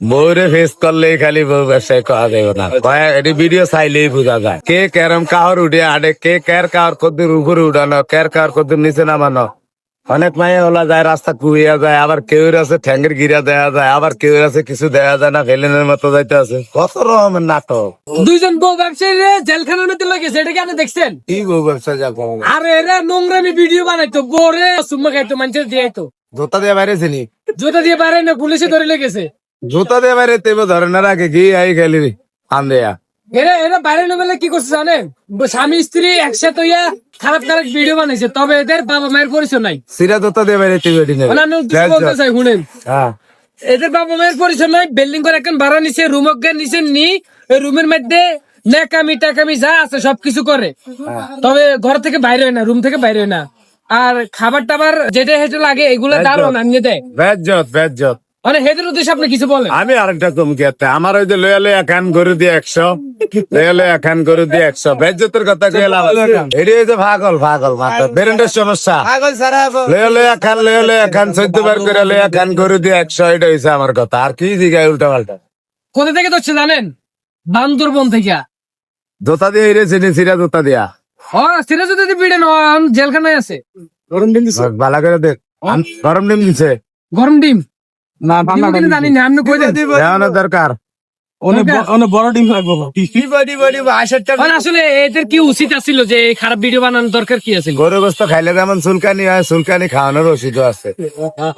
বউরে ফেস করলেই খালি বউ ব্যবসায় করা যাবে না এটি ভিডিও চাইলেই বোঝা যায় কে ক্যারম কাহর উঠে আডে কে ক্যার কাহর কদ্দুর উপরে উঠানো ক্যার কাহর কদ্দুর নিচে নামানো অনেক মায়ে ওলা যায় রাস্তা কুইয়া যায় আবার কেউ আছে ঠ্যাঙ্গের গিরা দেয়া যায় আবার কেউ আছে কিছু দেয়া যায় না ফেলেনের মতো যাইতে আছে কত রকমের নাটক দুইজন বউ ব্যবসায়ী জেলখানার মধ্যে লেগেছে এটা কেন দেখছেন? কি বউ ব্যবসা যাব আর এরা নোংরামি ভিডিও বানাইতো গোরে সুম্মা খাইতো মানুষের দিয়াইতো জোতা দিয়ে বাইরে ছিলি জুতা দিয়ে বাইরে না পুলিশে ধরে লেগেছে জুতা দিয়ে বাইরে তেব ধরে না রাখে কি আই খেলি আন্দেয়া এরা এরা বাইরে নেবেলে কি করছে জানেন স্বামী স্ত্রী একসাথে হইয়া খারাপ খারাপ ভিডিও বানাইছে তবে এদের বাবা মায়ের পরিচয় নাই। সিরা জুতা দিয়ে বাইরে তেবে বলতে চাই শুনেন। হ্যাঁ। এদের বাবা মায়ের পরিচয় নাই বিল্ডিং করে এখন ভাড়া নিছে রুম অজ্ঞান নিছে নি রুমের মধ্যে নেকামি টাকামি যা আছে সবকিছু করে। তবে ঘর থেকে বাইরে হয় না রুম থেকে বাইরে হয় না। আর খাবার টাবার যেটা হেঁটে লাগে এগুলো দারুণ আনিয়ে দেয়। বেজ্জত বেজ্জত। মানে হেদের উদ্দেশ্যে আপনি কিছু বলেন। আমি আরেকটা কমকি একটা আমার ওই যে লয়া লয়া খান গরু দিয়ে একশো লয়া লয়া খান গরু দিয়ে একশো। বেজ্জতের কথা গেলাম এটি ওই যে ভাগল ভাগল ভাগল বেরেন্টের সমস্যা। লয়া লয়া খান লয়া লয়া খান চোদ্দ বার করে লয়া খান গরু দিয়ে একশো এটা হয়েছে আমার কথা। আর কি দিঘায় উল্টা পাল্টা কোথা থেকে ধরছে জানেন? বান্দরবন থেকে। জোতা দিয়ে হিরে চিনি সিরা জোতা দিয়া। ও সিরাজ যদি ভিড়ে নন জেলখানায় আছে। ভালো করে দেখ। গরম ডিম দিছে। গরম ডিম? জানি না আপনি কই দেন দেওয়ানোর দরকার। মানে আসলে এদের কি উচিত আছিল যে খারাপ ভিডিও বানানোর দরকার কি আছিল? গরু গোস্ত খাইলে যেমন চুলকানি হয় চুলকানি খাওয়ানোর ওষুধও আছে।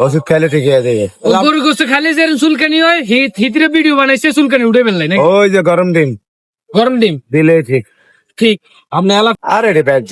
ওষুধ খাইলে ঠিক হয়ে যাবে গরু গোস্ত খালি যে চুলকানি হয় হিত হিতরে ভিডিও বানাইছে চুলকানি উঠে ফেললাই নাকি? ওই যে গরম ডিম। গরম ডিম? দিলেই ঠিক। ঠিক। আপনি আর ব্যাগ